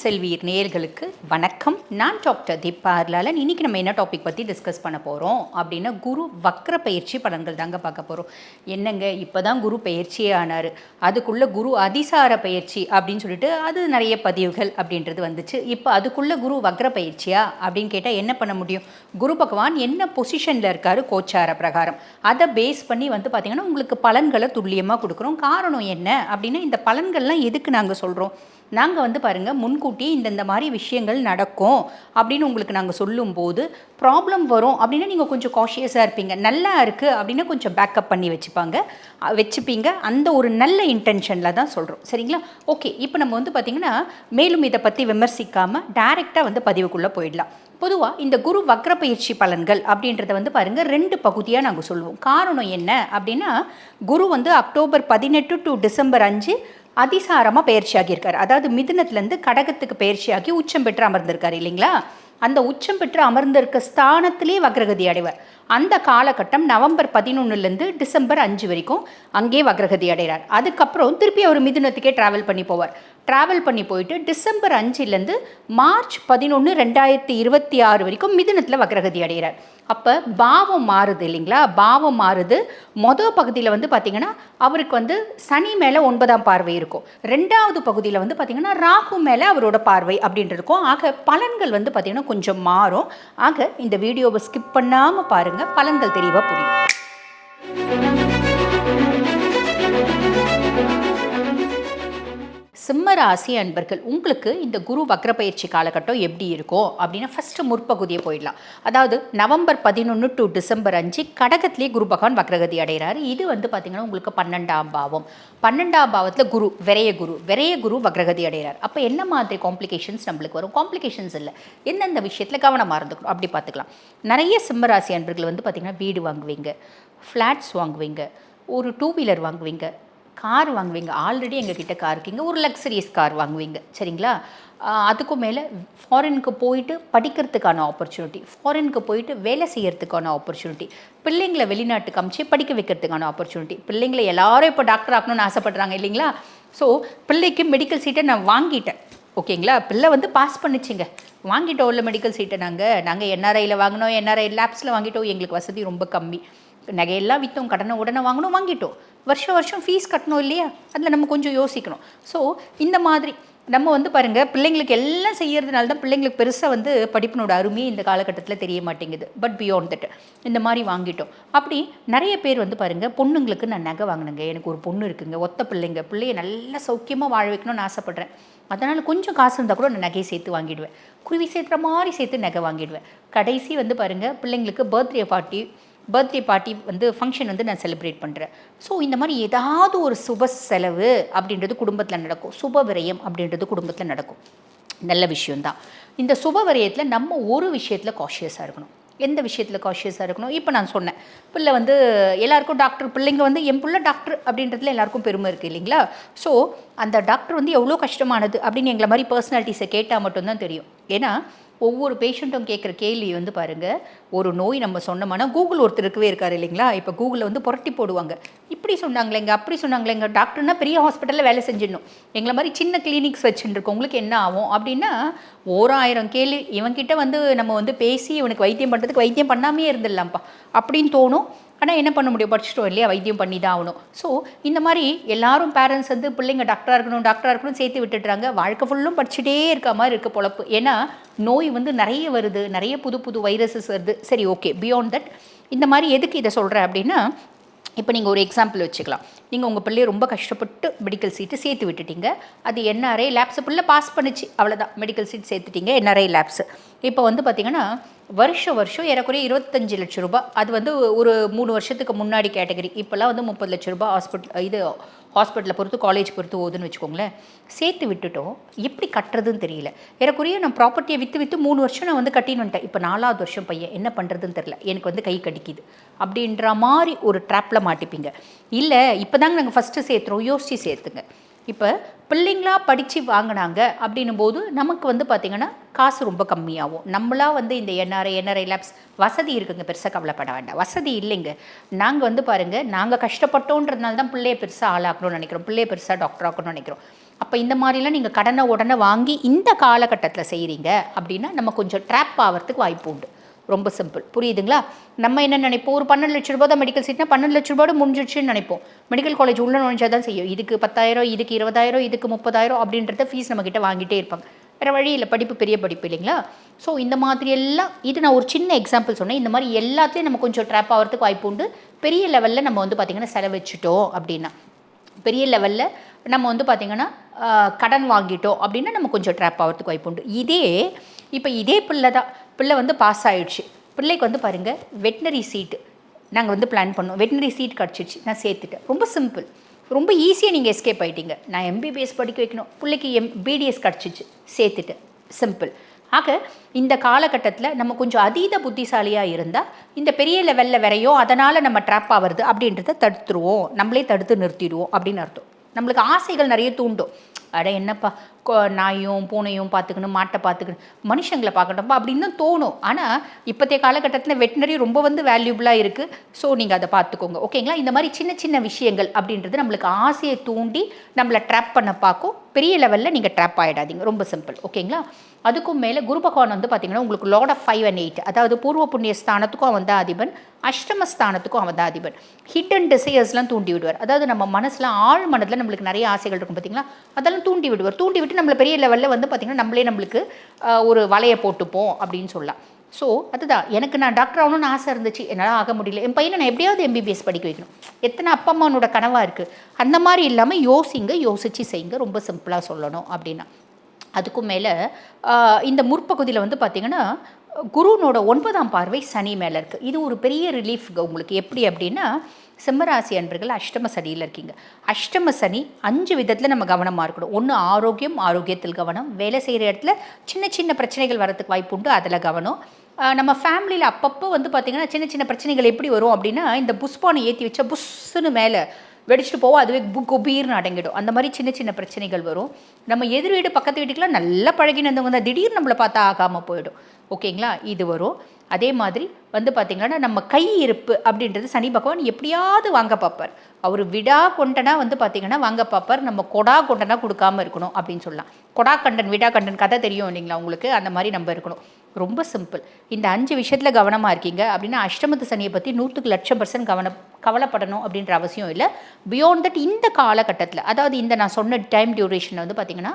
செல்வீர் நேயர்களுக்கு வணக்கம். நான் டாக்டர் தீபா அர்லாலன் இன்னைக்கு நம்ம என்ன டாபிக் பற்றி டிஸ்கஸ் பண்ண போகிறோம் அப்படின்னா குரு வக்ர பயிற்சி பலன்கள் தாங்க பார்க்க போகிறோம் என்னங்க? இப்போ தான் குரு பயிற்சியே ஆனார். அதுக்குள்ளே குரு அதிசார பயிற்சி அப்படின்னு சொல்லிட்டு அது நிறைய பதிவுகள் அப்படின்றது வந்துச்சு. இப்போ அதுக்குள்ளே குரு வக்ர பயிற்சியா அப்படின்னு கேட்டால் என்ன பண்ண முடியும்? குரு பகவான் என்ன பொசிஷனில் இருக்காரு? கோச்சார பிரகாரம். அதை பேஸ் பண்ணி வந்து பார்த்திங்கன்னா உங்களுக்கு பலன்களை துல்லியமாக கொடுக்குறோம். காரணம் என்ன? அப்படின்னா இந்த பலன்கள்லாம் எதுக்கு நாங்கள் சொல்கிறோம் நாங்கள் வந்து பாருங்கள் முன்கூட்டி இந்தந்த மாதிரி விஷயங்கள் நடக்கும் அப்படின்னு உங்களுக்கு நாங்கள் சொல்லும்போது ப்ராப்ளம் வரும் அப்படின்னா நீங்கள் கொஞ்சம் காஷியஸாக இருப்பீங்க. நல்லா இருக்குது அப்படின்னா கொஞ்சம் பேக்கப் பண்ணி வச்சுப்பாங்க. வச்சுப்பீங்க. அந்த ஒரு நல்ல இன்டென்ஷனில் தான் சொல்கிறோம் சரிங்களா? ஓகே இப்போ நம்ம வந்து பார்த்திங்கன்னா மேலும் இதை பற்றி விமர்சிக்காமல் டைரெக்டாக வந்து பதிவுக்குள்ளே போயிடலாம். பொதுவாக இந்த குரு வக்ர பயிற்சி பலன்கள் அப்படின்றத வந்து பாருங்கள் ரெண்டு பகுதியாக நாங்கள் சொல்லுவோம் காரணம் என்ன அப்படின்னா குரு வந்து அக்டோபர் பதினெட்டு டு டிசம்பர் அஞ்சு அதிசாரமாக பயிற்சியாகிருக்கார் அதாவது மிதுனத்துலேருந்து கடகத்துக்கு பயிற்சியாகி உச்சம் பெற்று அமர்ந்திருக்கார் இல்லைங்களா? அந்த உச்சம் பெற்று அமர்ந்திருக்க ஸ்தானத்திலே வக்ரகதி அடைவார். அந்த காலகட்டம் நவம்பர் பதினொன்றுலேருந்து டிசம்பர் அஞ்சு வரைக்கும் அங்கே வக்ரகதி அடைகிறார். அதுக்கப்புறம் திருப்பி அவர் மிதுனத்துக்கே ட்ராவல் பண்ணி போவார். ட்ராவல் பண்ணி போயிட்டு டிசம்பர் அஞ்சுலேருந்து மார்ச் பதினொன்று ரெண்டாயிரத்தி இருபத்தி ஆறு வரைக்கும் மிதுனத்தில் வக்ரகதி அடைகிறார். அப்போ பாவம் மாறுது இல்லைங்களா? பாவம் மாறுது. மொதல் பகுதியில் வந்து பார்த்திங்கன்னா அவருக்கு வந்து சனி மேலே ஒன்பதாம் பார்வை இருக்கும். ரெண்டாவது பகுதியில் வந்து பார்த்திங்கன்னா ராகு மேலே அவரோட பார்வை அப்படின்ட்டு இருக்கும். ஆக பலன்கள் வந்து பார்த்திங்கன்னா கொஞ்சம் மாறும். ஆக இந்த வீடியோவை ஸ்கிப் பண்ணாமல் பாருங்கள் பலன்கள் தெளிவாக புரியும். சிம்மராசி அன்பர்கள் உங்களுக்கு இந்த குரு வக்ர பயிற்சி காலகட்டம் எப்படி இருக்கும் அப்படின்னா ஃபஸ்ட்டு முற்பகுதியை போயிடலாம். அதாவது நவம்பர் பதினொன்று டு டிசம்பர் அஞ்சு கடகத்திலே குரு பகவான் வக்ரகதி அடைகிறாரு. இது வந்து பார்த்திங்கன்னா உங்களுக்கு பன்னெண்டாம் பாவம். பன்னெண்டாம் பாவத்தில் குரு விரைய குரு விரைய குரு வக்ரகதி அடைகிறார். அப்போ என்ன மாதிரி காம்ப்ளிகேஷன்ஸ் நம்மளுக்கு வரும்? காம்ப்ளிகேஷன்ஸ் இல்லை. எந்தெந்த விஷயத்தில் கவனமாக இருந்துக்கணும்? அப்படி பார்த்துக்கலாம் நிறைய சிம்மராசி அன்பர்கள் வந்து பார்த்திங்கன்னா வீடு வாங்குவீங்க ஃப்ளாட்ஸ் வாங்குவீங்க ஒரு டூ வீலர் வாங்குவீங்க கார் வாங்குவீங்க. ஆல்ரெடி எங்ககிட்ட கார் இருக்கீங்க ஒரு லக்ஸரியஸ் கார் வாங்குவீங்க. சரிங்களா? அதுக்கும் மேலே ஃபாரினுக்கு போயிட்டு படிக்கிறதுக்கான ஆப்பர்ச்சுனிட்டி ஃபாரினுக்கு போயிட்டு வேலை செய்கிறதுக்கான ஆப்பர்ச்சுனிட்டி பிள்ளைங்களை வெளிநாட்டுக்கு அமிச்சு படிக்க வைக்கிறதுக்கான ஆப்பர்ச்சுனிட்டி பிள்ளைங்களை எல்லாரும் இப்போ டாக்டர் ஆகணும்னு ஆசைப்படுறாங்க இல்லைங்களா? ஸோ பிள்ளைக்கு மெடிக்கல் சீட்டை நான் வாங்கிட்டேன். ஓகேங்களா? பிள்ளை வந்து பாஸ் பண்ணிச்சிங்க. வாங்கிட்டோம் இல்லை மெடிக்கல் சீட்டை நாங்கள் நாங்கள் என்ஆர்ஐயில் வாங்கினோம் என்ஆர்ஐ லேப்ஸில் வாங்கிட்டோம். எங்களுக்கு வசதி ரொம்ப கம்மி. நகையெல்லாம் விற்றோம் கடனை உடனே வாங்கினோம் வாங்கிட்டோம். வருஷம் வருஷம் ஃபீஸ் கட்டணும் இல்லையா? அதில் நம்ம கொஞ்சம் யோசிக்கணும். ஸோ இந்த மாதிரி நம்ம வந்து பாருங்கள் பிள்ளைங்களுக்கு எல்லாம் செய்கிறதுனால தான் பிள்ளைங்களுக்கு பெருசாக வந்து படிப்பினோட அருமை இந்த காலகட்டத்தில் தெரிய மாட்டேங்குது. பட் பியாண்ட் தட் இந்த மாதிரி வாங்கிட்டோம். அப்படி நிறைய பேர் வந்து பாருங்கள் பொண்ணுங்களுக்கு நான் நகை வாங்கினேங்க. எனக்கு ஒரு பொண்ணு இருக்குங்க ஒத்த பிள்ளைங்க. பிள்ளைய நல்லா சௌக்கியமாக வாழ வைக்கணும்னு ஆசைப்பட்றேன். அதனால் கொஞ்சம் காசு இருந்தால் கூட நான் நகையை சேர்த்து வாங்கிடுவேன். குருவி சேர்த்துற மாதிரி சேர்த்து நகை வாங்கிடுவேன். கடைசி வந்து பாருங்கள் பிள்ளைங்களுக்கு பர்த்டே பார்ட்டி பர்த்டே பார்ட்டி வந்து ஃபங்க்ஷன் வந்து நான் செலிப்ரேட் பண்ணுறேன் ஸோ இந்த மாதிரி ஏதாவது ஒரு சுப செலவு அப்படின்றது குடும்பத்தில் நடக்கும். சுப விரயம் அப்படின்றது குடும்பத்தில் நடக்கும். நல்ல விஷயந்தான் இந்த சுப விரயத்தில் நம்ம ஒரு விஷயத்தில் காஷியஸாக இருக்கணும். எந்த விஷயத்தில் காஷியஸாக இருக்கணும்? இப்போ நான் சொன்னேன். பிள்ளை வந்து எல்லாருக்கும் டாக்டர் பிள்ளைங்க வந்து என் பிள்ளை டாக்டர் அப்படின்றதுல எல்லாருக்கும் பெருமை இருக்குது இல்லைங்களா? ஸோ அந்த டாக்டர் வந்து எவ்வளோ கஷ்டமானது அப்படின்னு எங்களை மாதிரி பர்சனாலிட்டிஸை கேட்டால் மட்டும்தான் தெரியும். ஏன்னா ஒவ்வொரு பேஷண்ட்டும் கேட்குற கேள்வி வந்து பாருங்கள் ஒரு நோய் நம்ம சொன்னோம்னா கூகுள் ஒருத்தர் இருக்கவே இருக்கார் இல்லைங்களா? இப்போ கூகுளில் வந்து புரட்டி போடுவாங்க. இப்படி சொன்னாங்களேங்க அப்படி சொன்னாங்களேங்க. டாக்டர்னா பெரிய ஹாஸ்பிட்டலில் வேலை செஞ்சிடணும். எங்களை மாதிரி சின்ன கிளினிக்ஸ் வச்சுருக்கவங்களுக்கு என்ன ஆகும்? அப்படின்னா ஓராயிரம் கேள்வி இவன்கிட்ட வந்து நம்ம வந்து பேசி இவனுக்கு வைத்தியம் பண்ணுறதுக்கு வைத்தியம் பண்ணாமே இருந்துடலாம்ப்பா. அப்படின்னு தோணும். ஆனால் என்ன பண்ண முடியும்? படிச்சிட்டோம் இல்லையா? வைத்தியம் பண்ணி தான் ஆகணும். ஸோ இந்த மாதிரி எல்லாரும் பேரண்ட்ஸ் வந்து பிள்ளைங்க டாக்டராக இருக்கணும் டாக்டராக இருக்கணும் சேர்த்து விட்டுடுறாங்க வாழ்க்கை ஃபுல்லும் படிச்சுட்டே இருக்க மாதிரி இருக்க பொழப்பு. ஏன்னா நோய் வந்து நிறைய வருது நிறைய புது புது வைரஸஸ் வருது. சரி ஓகே பியாண்ட் தட் இந்த மாதிரி எதுக்கு இதை சொல்கிறேன் அப்படின்னா இப்போ நீங்கள் ஒரு எக்ஸாம்பிள் வச்சுக்கலாம். நீங்கள் உங்கள் பிள்ளையை ரொம்ப கஷ்டப்பட்டு மெடிக்கல் சீட்டு சேர்த்து விட்டுட்டீங்க. அது என்ஆர்ஐ லேப்ஸு பிள்ளை பாஸ் பண்ணுச்சு. அவ்வளோதான் மெடிக்கல் சீட் சேர்த்துட்டீங்க. என்ஆர்ஐ லேப்ஸு இப்போ வந்து பார்த்தீங்கன்னா வருஷம் வருஷம் ஏறக்குறைய இருபத்தஞ்சு லட்ச ரூபாய். அது வந்து ஒரு மூணு வருஷத்துக்கு முன்னாடி கேட்டகரி இப்போல்லாம் வந்து முப்பது லட்ச ரூபாய் ஹாஸ்பிட்டல் இது ஹாஸ்பிட்டலை பொறுத்து காலேஜ் பொறுத்து ஓதுன்னு வச்சுக்கோங்களேன். சேர்த்து விட்டுட்டோம். எப்படி கட்டுறதுன்னு தெரியல. ஏறக்குறைய நான் ப்ராப்பர்ட்டியை விற்று விற்று மூணு வருஷம் நான் வந்து கட்டின்னு வந்துட்டேன். இப்போ நாலாவது வருஷம் பையன். என்ன பண்ணுறதுன்னு தெரில எனக்கு வந்து கை கடிக்குது. அப்படின்ற மாதிரி ஒரு ட்ராப்பில் மாட்டிப்பீங்க. இல்லை இப்போ தாங்க நாங்கள் ஃபஸ்ட்டு சேர்த்துறோம். யோசித்து சேர்த்துங்க. இப்போ பிள்ளைங்களா படித்து வாங்கினாங்க அப்படின்னும் போது நமக்கு வந்து பார்த்திங்கன்னா காசு ரொம்ப கம்மியாகும். நம்மளா வந்து இந்த என்ஆர்ஐ என்ஆர்ஐ லேப்ஸ் வசதி இருக்குங்க. பெருசாக கவலைப்பட வேண்டாம். வசதி இல்லைங்க. நாங்கள் வந்து பாருங்கள் நாங்கள் கஷ்டப்பட்டோன்றதுனால தான் பிள்ளைய பெருசாக ஆளாக்கணும்னு நினைக்கிறோம். பிள்ளைய பெருசாக டாக்டர் ஆக்கணும்னு நினைக்கிறோம். அப்போ இந்த மாதிரிலாம் நீங்கள் கடனை உடனே வாங்கி இந்த காலகட்டத்தில் செய்கிறீங்க அப்படின்னா நம்ம கொஞ்சம் ட்ராப் ஆகிறதுக்கு வாய்ப்பு உண்டு. ரொம்ப சிம்பிள் புரியுதுங்களா? நம்ம என்ன நினைப்போம்? ஒரு பன்னெண்டு லட்ச ரூபா தான் மெடிக்கல் சீட்னா பன்னெண்டு லட்ச ரூபாய் முடிஞ்சிடுச்சுன்னு நினைப்போம். மெடிக்கல் காலேஜ் உள்ள நுழைஞ்சா தான் செய்யும். இதுக்கு பத்தாயிரம் இதுக்கு இருபதாயிரம் இதுக்கு முப்பதாயிரம் அப்படின்றத ஃபீஸ் நம்மக்கிட்ட வாங்கிட்டே இருப்பாங்க. வேறு வழி இல்லை. படிப்பு பெரிய படிப்பு இல்லைங்களா? ஸோ இந்த மாதிரி எல்லாம் இது நான் ஒரு சின்ன எக்ஸாம்பிள் சொன்னேன். இந்த மாதிரி எல்லாத்தையும் நம்ம கொஞ்சம் ட்ராப் ஆகிறதுக்கு வாய்ப்பு உண்டு. பெரிய லெவலில் நம்ம வந்து பார்த்திங்கன்னா செலவழிச்சிட்டோம் அப்படின்னா. பெரிய லெவலில் நம்ம வந்து பார்த்திங்கன்னா கடன் வாங்கிட்டோம் அப்படின்னா நம்ம கொஞ்சம் ட்ராப் ஆகிறதுக்கு வாய்ப்பு உண்டு. இதே இப்போ இதே பிள்ளை தான். பிள்ளை வந்து பாஸ் ஆகிடுச்சு பிள்ளைக்கு வந்து பாருங்கள் வெட்டினரி சீட்டு நாங்கள் வந்து பிளான் பண்ணோம். வெட்டினரி சீட் கிடச்சிடுச்சு நான் சேர்த்துட்டேன். ரொம்ப சிம்பிள் ரொம்ப ஈஸியாக நீங்கள் எஸ்கேப் ஆகிட்டீங்க நான் எம்பிபிஎஸ் படிக்க வைக்கணும். பிள்ளைக்கு எம் பிடிஎஸ் கிடச்சிச்சு சேர்த்துட்டேன். சிம்பிள் ஆக இந்த காலகட்டத்தில் நம்ம கொஞ்சம் அதீத புத்திசாலியாக இருந்தால் இந்த பெரிய லெவலில் வரையோ அதனால் நம்ம ட்ராப் ஆகிறது அப்படின்றத தடுத்துருவோம். நம்மளே தடுத்து நிறுத்திடுவோம் அப்படின்னு அர்த்தம். நம்மளுக்கு ஆசைகள் நிறைய தூண்டும். அட என்னப்பா நாயும் பூனையும் பார்த்துக்கணும் மாட்டை பார்த்துக்கணும் மனுஷங்களை பார்க்கணும்ப்பா அப்படின்னு தான் தோணும். ஆனால் இப்போதைய காலகட்டத்தில் வெட்டினரி ரொம்ப வந்து வேல்யூபிளாக இருக்குது ஸோ நீங்கள் அதை பார்த்துக்கோங்க. ஓகேங்களா இந்த மாதிரி சின்ன சின்ன விஷயங்கள் அப்படின்றது நம்மளுக்கு ஆசையை தூண்டி நம்மளை ட்ராப் பண்ண பார்க்கும். பெரிய லெவலில் நீங்கள் ட்ராப் ஆகிடாதீங்க ரொம்ப சிம்பிள் ஓகேங்களா அதுக்கும் மேலே குரு பகவான் வந்து பார்த்தீங்கன்னா உங்களுக்கு lord of five and eight அதாவது பூர்வ புண்ணிய ஸ்தானத்துக்கும் அவன் தான் அதிபன். அஷ்டம ஸ்தானத்துக்கும் அவன் தான் அதிபன். ஹிடன் டிசையர்ஸ்லாம் தூண்டி விடுவார். அதாவது நம்ம மனசில் ஆழ் மனதில் நம்மளுக்கு நிறைய ஆசைகள் இருக்கும் பார்த்தீங்களா அதெல்லாம் தூண்டி விடுவார். தூண்டி விட்டு நம்மளை பெரிய லெவலில் வந்து பார்த்திங்கன்னா நம்மளே நம்மளுக்கு ஒரு வலையை போட்டுப்போம் அப்படின்னு சொல்லலாம். ஸோ அதுதான். எனக்கு நான் டாக்டர் ஆகணும்னு ஆசை இருந்துச்சு. என்னால் ஆக முடியல. என் பையனை நான் எப்படியாவது எம்பிபிஎஸ் படிக்க வைக்கணும். எத்தனை அப்பா அம்மானோட கனவாக இருக்குது அந்த மாதிரி இல்லாமல் யோசிங்க யோசித்து செய்யுங்க. ரொம்ப சிம்பிளாக சொல்லணும் அப்படின்னா. அதுக்கும் மேலே இந்த முற்பகுதியில் வந்து பார்த்திங்கன்னா குருனோட ஒன்பதாம் பார்வை சனி மேலே இருக்குது இது ஒரு பெரிய ரிலீஃப் உங்களுக்கு. எப்படி அப்படின்னா சிம்மராசி அன்பர்கள் அஷ்டம சனியில் இருக்கீங்க. அஷ்டம சனி அஞ்சு விதத்தில் நம்ம கவனமாக இருக்கணும். ஒன்று ஆரோக்கியம் ஆரோக்கியத்தில் கவனம். வேலை செய்கிற இடத்துல சின்ன சின்ன பிரச்சனைகள் வரதுக்கு வாய்ப்பு உண்டு. அதில் கவனம். நம்ம ஃபேமிலியில் அப்பப்போ வந்து பார்த்திங்கன்னா சின்ன சின்ன பிரச்சனைகள் எப்படி வரும் அப்படின்னா இந்த புஷ்பானை ஏற்றி வச்சா புஷ்ஷுன்னு மேலே வெடிச்சிட்டு போவோம். அதுவே பு குபீர்னு அடங்கிடும். அந்த மாதிரி சின்ன சின்ன பிரச்சனைகள் வரும். நம்ம எதிர் வீடு பக்கத்து வீட்டுக்கெல்லாம் நல்லா பழகினவங்க தான் திடீர்னு நம்மளை பார்த்தா ஆகாமல் போயிடும். ஓகேங்களா? இது வரும். அதே மாதிரி வந்து பார்த்திங்கன்னா நம்ம கை இருப்பு அப்படின்றது சனி பகவான் எப்படியாவது வாங்க பார்ப்பார். அவர் விடா கொண்டனா வந்து பார்த்திங்கன்னா வாங்க பார்ப்பார். நம்ம கொடா கொண்டனா கொடுக்காம இருக்கணும் அப்படின்னு சொல்லலாம். கொடா கண்டன் விடா கண்டன் கதை தெரியும் இல்லைங்களா உங்களுக்கு? அந்த மாதிரி நம்ம இருக்கணும். ரொம்ப சிம்பிள் இந்த அஞ்சு விஷயத்தில் கவனமாக இருக்கீங்க அப்படின்னா அஷ்டமத்து சனியை பற்றி நூற்றுக்கு லட்சம் பர்சன்ட் கவனம் கவலைப்படணும் அப்படின்ற அவசியம் இல்லை. பியாண்ட் தட் இந்த காலகட்டத்தில் அதாவது இந்த நான் சொன்ன டைம் டியூரேஷனில் வந்து பார்த்திங்கன்னா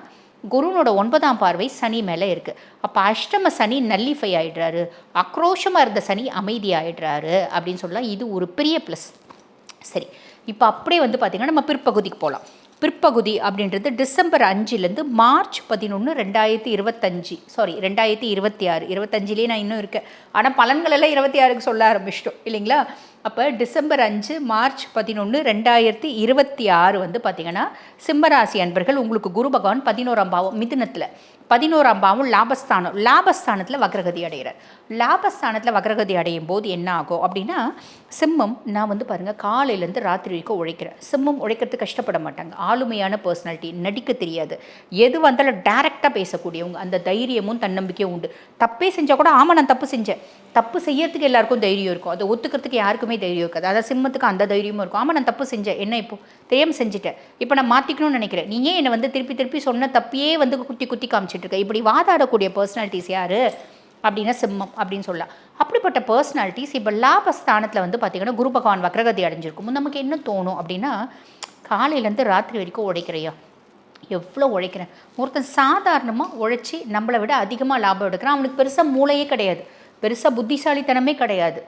குருனோட ஒன்பதாம் பார்வை சனி மேலே இருக்குது அப்போ அஷ்டம சனி நல்லிஃபை ஆகிடுறாரு ஆக்ரோஷமாக இருந்த சனி அமைதி ஆகிடுறாரு அப்படின்னு சொல்லலாம். இது ஒரு பெரிய ப்ளஸ் சரி. இப்போ அப்படியே வந்து பார்த்திங்கன்னா நம்ம பிற்பகுதிக்கு போகலாம் பிற்பகுதி அப்படின்றது டிசம்பர் அஞ்சுலேருந்து மார்ச் பதினொன்று ரெண்டாயிரத்தி இருபத்தஞ்சி. சாரி ரெண்டாயிரத்தி இருபத்தி ஆறு இருபத்தஞ்சிலே நான் இன்னும் இருக்கேன். ஆனால் பலன்களெல்லாம் இருபத்தி ஆறுக்கு சொல்ல ஆரம்பிச்சிட்டோம். இல்லைங்களா? அப்போ டிசம்பர் அஞ்சு மார்ச் பதினொன்று ரெண்டாயிரத்தி இருபத்தி ஆறு வந்து பார்த்திங்கன்னா சிம்மராசி அன்பர்கள் உங்களுக்கு குரு பகவான் பதினோராம் பாவம் மிதுனத்தில். பதினோராம் பாவம் லாபஸ்தானம் லாபஸ்தானத்தில் வக்ரகதி அடைகிறார் லாபஸ்தானத்தில் வக்ரகதி அடையும் போது என்ன ஆகும் அப்படின்னா சிம்மம் நான் வந்து பாருங்கள் காலையிலேருந்து ராத்திரி வரைக்கும் உழைக்கிறேன் சிம்மம் உழைக்கிறதுக்கு கஷ்டப்பட மாட்டாங்க. ஆளுமையான பர்சனாலிட்டி நடிக்க தெரியாது. எது வந்தாலும் டேரெக்டாக பேசக்கூடியவங்க. அந்த தைரியமும் தன்னம்பிக்கையும் உண்டு. தப்பே செஞ்சால் கூட ஆமாம் நான் தப்பு செஞ்சேன். தப்பு செய்யறதுக்கு எல்லாருக்கும் தைரியம் இருக்கும். அதை ஒத்துக்கிறதுக்கு யாருக்குமே தைரியம் இருக்காது. அதாவது சிம்மத்துக்கு அந்த தைரியமும் இருக்கும். ஆமாம் நான் தப்பு செஞ்சேன். என்ன இப்போ? தெரியாமல் செஞ்சுட்டேன். இப்போ நான் மாற்றிக்கணும்னு நினைக்கிறேன். நீ ஏன் என்னை வந்து திருப்பி திருப்பி சொன்ன தப்பையே வந்து குத்தி குத்தி காமிச்சு இருக்க இப்படி வாதாடக்கூடிய பர்சனாலிட்டிஸ் யார்? அப்படின்னா சிம்மம் அப்படின்னு சொல்லலாம். அப்படிப்பட்ட பர்சனாலிட்டிஸ் இப்போ லாபஸ்தானத்தில் வந்து பார்த்திங்கன்னா குரு பகவான் வக்ரகதி அடைஞ்சிருக்கும். நமக்கு என்ன தோணும் அப்படின்னா காலையிலேருந்து ராத்திரி வரைக்கும் உடைக்கிறையா எவ்வளோ உழைக்கிறேன்? ஒருத்தன் சாதாரணமாக உழைச்சி நம்மளை விட அதிகமாக லாபம் எடுக்கிறான். அவனுக்கு பெருசாக மூளையே கிடையாது. பெருசாக புத்திசாலித்தனமே கிடையாது.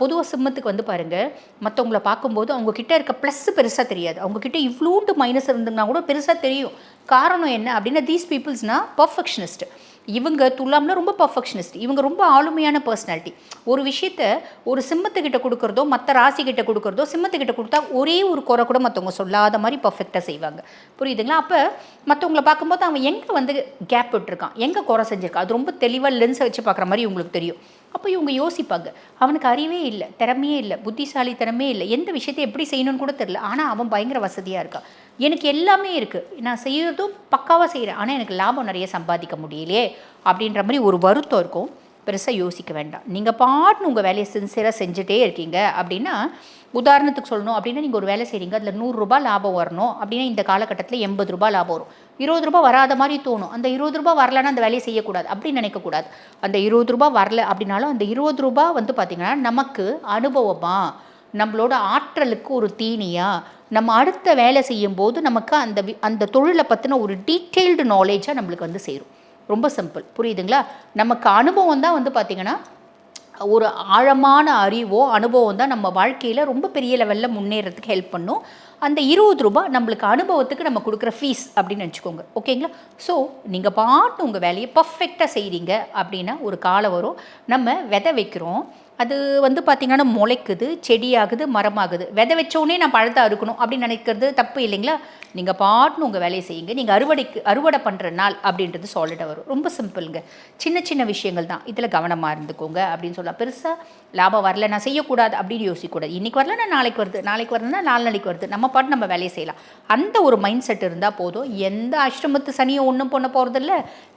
பொதுவாக சிம்மத்துக்கு வந்து பாருங்கள் மற்றவங்கள பார்க்கும்போது அவங்க கிட்ட இருக்க ப்ளஸ் பெருசாக தெரியாது. அவங்கக்கிட்ட இவ்வளோண்டு மைனஸ் இருந்துங்கன்னா கூட பெருசாக தெரியும். காரணம் என்ன அப்படின்னா தீஸ் பீப்புள்ஸ்னால் பர்ஃபெக்ஷனிஸ்ட் இவங்க துலாம்ல ரொம்ப பர்ஃபெக்ஷனிஸ்ட் இவங்க ரொம்ப ஆளுமையான பர்சனாலிட்டி ஒரு விஷயத்த ஒரு சிம்மத்துக்கிட்ட கொடுக்குறதோ மற்ற ராசிக்கிட்ட கொடுக்குறதோ சிம்மத்துக்கிட்ட கொடுத்தா ஒரே ஒரு குறை கூட மற்றவங்க சொல்லாத மாதிரி பர்ஃபெக்டாக செய்வாங்க. புரியுதுங்களா? அப்போ மற்றவங்கள பார்க்கும்போது அவன் எங்கே வந்து கேப் விட்டுருக்கான்? எங்கே குறை செஞ்சுருக்கான்? அது ரொம்ப தெளிவாக லென்ஸை வச்சு பார்க்குற மாதிரி உங்களுக்கு தெரியும். அப்போ இவங்க யோசிப்பாங்க. அவனுக்கு அறிவே இல்லை திறமையே இல்லை புத்திசாலித்தனமே இல்லை. எந்த விஷயத்தை எப்படி செய்யணும்னு கூட தெரில ஆனால் அவன் பயங்கர வசதியாக இருக்கான் எனக்கு எல்லாமே இருக்குது நான் செய்யறதும் பக்காவாக செய்கிறேன் ஆனால் எனக்கு லாபம் நிறைய சம்பாதிக்க முடியலையே அப்படின்ற மாதிரி ஒரு வருத்தம் இருக்கும். பெருசாக யோசிக்க வேண்டாம். நீங்கள் பாட்டுன்னு உங்கள் வேலையை சின்சியராக செஞ்சுட்டே இருக்கீங்க அப்படின்னா உதாரணத்துக்கு சொல்லணும் அப்படின்னா நீங்கள் ஒரு வேலை செய்கிறீங்க அதில் நூறுரூபா லாபம் வரணும் அப்படின்னா இந்த காலகட்டத்தில் எண்பது ரூபா லாபம் வரும். இருபது ரூபாய் வராத மாதிரி தோணும். அந்த இருபது ரூபா வரலன்னா அந்த வேலையை செய்யக்கூடாது. அப்படின்னு நினைக்கக்கூடாது. அந்த இருபது ரூபா வரல அப்படின்னாலும் அந்த இருபது ரூபா வந்து பார்த்திங்கன்னா நமக்கு அனுபவமா நம்மளோட ஆற்றலுக்கு ஒரு தீனியா நம்ம அடுத்த வேலை செய்யும்போது நமக்கு அந்த வி- அந்த தொழிலை பற்றின ஒரு டீட்டெயில்டு நாலேஜாக நம்மளுக்கு வந்து சேரும். ரொம்ப சிம்பிள். புரியுதுங்களா? நமக்கு அனுபவம் தான் வந்து பார்த்திங்கன்னா ஒரு ஆழமான அறிவோ அனுபவம் தான் நம்ம வாழ்க்கையில் ரொம்ப பெரிய லெவலில் முன்னேறதுக்கு ஹெல்ப் பண்ணும். அந்த இருபது ரூபாய் நம்மளுக்கு அனுபவத்துக்கு நம்ம கொடுக்குற ஃபீஸ் அப்படின்னு வச்சுக்கோங்க. ஓகேங்களா? ஸோ நீங்கள் பாட்டு உங்கள் வேலையை பர்ஃபெக்டாக செய்கிறீங்க அப்படின்னா ஒரு காலம் வரும். நம்ம விதை வைக்கிறோம். அது வந்து பார்த்திங்கன்னா முளைக்குது செடியாகுது மரமாகுது. விதை வச்சோடனே நான் பழத்தை அறுக்கணும் அப்படின்னு நினைக்கிறது தப்பு இல்லைங்களா? நீங்கள் பாட்டுன்னு உங்கள் வேலையை செய்யுங்க. நீங்கள் அறுவடைக்கு அறுவடை பண்ணுற நாள் அப்படின்றது சாலிடாக வரும். ரொம்ப சிம்பிளுங்க. சின்ன சின்ன விஷயங்கள் தான். இதில் கவனமாக இருந்துக்கோங்க அப்படின்னு சொல்லலாம். பெருசாக லாபம் வரல நான் செய்யக்கூடாது அப்படின்னு யோசிக்கக்கூடாது. இன்றைக்கி வரலனா நான் நாளைக்கு வருது. நாளைக்கு வரலன்னா நாலு நாளைக்கு வருது. நம்ம பாட்டு நம்ம வேலையை செய்யலாம். அந்த ஒரு மைண்ட் செட் இருந்தால் போதும். எந்த அஷ்டமத்து சனியும் ஒன்றும் பண்ண போகிறதில்ல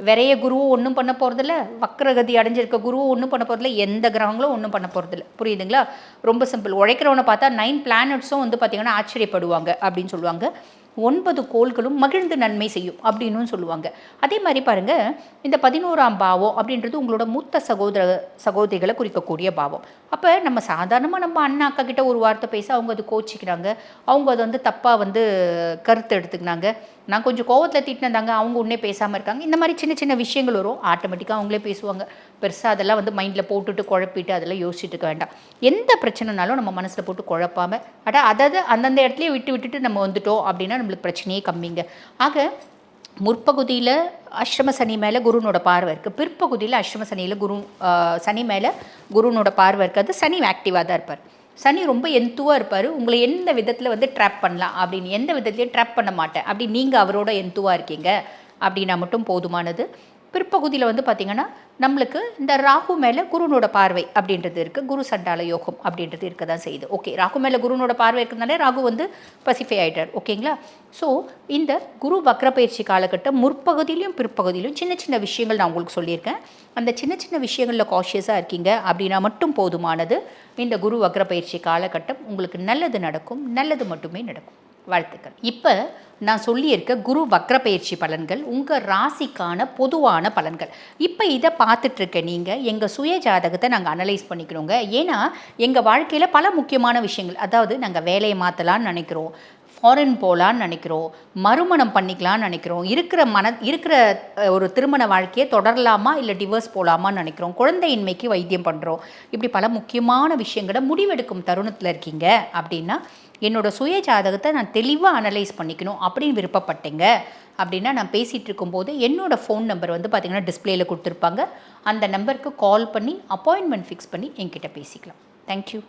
விரைய குருவும் ஒன்றும் பண்ண போகிறதில்ல வக்ரகதி அடைஞ்சிருக்க குருவும் ஒன்றும் பண்ண போகிறதில்ல எந்த கிரகங்களும் ஒன்றும் பண்ண போகிறதில்ல புரியுதுங்களா? ரொம்ப சிம்பிள் உழைக்கிறவனை பார்த்தா நைன் பிளானட்ஸும் வந்து பார்த்திங்கன்னா ஆச்சரியப்படுவாங்க அப்படின்னு சொல்லுவாங்க. ஒன்பது கோள்களும் மகிழ்ந்து நன்மை செய்யும் அப்படின்னு சொல்லுவாங்க. அதே மாதிரி பாருங்க இந்த பதினோராம் பாவம் அப்படின்றது உங்களோட மூத்த சகோதர சகோதரிகளை குறிக்கக்கூடிய பாவம். அப்போ நம்ம சாதாரணமாக நம்ம அண்ணா அக்கா கிட்ட ஒரு வார்த்தை பேச அவங்க அது கோச்சிக்கிறாங்க. அவங்க அதை வந்து தப்பாக வந்து கருத்து எடுத்துக்கினாங்க. நான் கொஞ்சம் கோவத்தில் திட்டினதாங்க அவங்க உடனே பேசாமல் இருக்காங்க. இந்த மாதிரி சின்ன சின்ன விஷயங்கள் வரும். ஆட்டோமேட்டிக்காக அவங்களே பேசுவாங்க. பெருசாக அதெல்லாம் வந்து மைண்டில் போட்டுட்டு குழப்பிட்டு அதெல்லாம் யோசிச்சுட்டு இருக்க வேண்டாம். எந்த பிரச்சனைனாலும் நம்ம மனசில் போட்டு குழப்பாம அட அதாவது அந்தந்த இடத்துலையே விட்டு விட்டுட்டு நம்ம வந்துட்டோம் அப்படின்னா நம்மளுக்கு பிரச்சனையே கம்மிங்க. ஆக முற்பகுதியில் அஷ்டம சனி மேலே குருனோட பார்வை இருக்குது பிற்பகுதியில் அஷ்டம சனியில் குரு சனி மேலே குருனோட பார்வை இருக்குது. சனி ஆக்டிவாக தான் இருப்பார். சனி ரொம்ப எந்துவாக இருப்பார். உங்களை எந்த விதத்தில் வந்து ட்ராப் பண்ணலாம் அப்படின்னு எந்த விதத்துலையும் ட்ராப் பண்ண மாட்டேன். அப்படி நீங்கள் அவரோட எந்துவாக இருக்கீங்க அப்படின்னா மட்டும் போதுமானது. பிற்பகுதியில் வந்து பார்த்திங்கன்னா நம்மளுக்கு இந்த ராகு மேலே குருனோட பார்வை அப்படின்றது இருக்குது குரு சண்டால யோகம் அப்படின்றது இருக்க தான் செய்யுது. ஓகே ராகு மேலே குருனோட பார்வை இருக்கிறதுனால ராகு வந்து பசிஃபை ஆகிட்டார் ஓகேங்களா ஸோ இந்த குரு வக்ர பயிற்சி காலகட்டம் முற்பகுதியிலையும் பிற்பகுதியிலும் சின்ன சின்ன விஷயங்கள் நான் உங்களுக்கு சொல்லியிருக்கேன். அந்த சின்ன சின்ன விஷயங்களில் காஷியஸாக இருக்கீங்க அப்படின்னா மட்டும் போதுமானது இந்த குரு வக்ர பயிற்சி காலகட்டம். உங்களுக்கு நல்லது நடக்கும் நல்லது மட்டுமே நடக்கும். வாழ்த்துக்கள். இப்போ நான் சொல்லியிருக்க குரு வக்ர பயிற்சி பலன்கள் உங்கள் ராசிக்கான பொதுவான பலன்கள். இப்போ இதை பார்த்துட்ருக்க நீங்கள் எங்கள் சுய ஜாதகத்தை நாங்கள் அனலைஸ் பண்ணிக்கணுங்க ஏன்னா எங்கள் வாழ்க்கையில் பல முக்கியமான விஷயங்கள் அதாவது நாங்கள் வேலையை மாற்றலான்னு நினைக்கிறோம். ஃபாரின் போகலான்னு நினைக்கிறோம் மறுமணம் பண்ணிக்கலாம்னு நினைக்கிறோம் இருக்கிற மன இருக்கிற ஒரு திருமண வாழ்க்கையை தொடரலாமா இல்லை டிவோர்ஸ் போகலாமான்னு நினைக்கிறோம் குழந்தையின்மைக்கு வைத்தியம் பண்ணுறோம் இப்படி பல முக்கியமான விஷயங்களை முடிவெடுக்கும் தருணத்தில் இருக்கீங்க அப்படின்னா என்னோடய சுய ஜாதகத்தை நான் தெளிவாக அனலைஸ் பண்ணிக்கணும் அப்படின்னு விருப்பப்பட்டேங்க. அப்படின்னா நான் பேசிகிட்டு இருக்கும்போது என்னோடய ஃபோன் நம்பர் வந்து பார்த்திங்கன்னா டிஸ்பிளேயில் கொடுத்துருப்பாங்க. அந்த நம்பருக்கு கால் பண்ணி அப்பாயின்மெண்ட் ஃபிக்ஸ் பண்ணி என்கிட்ட பேசிக்கலாம். தேங்க்யூ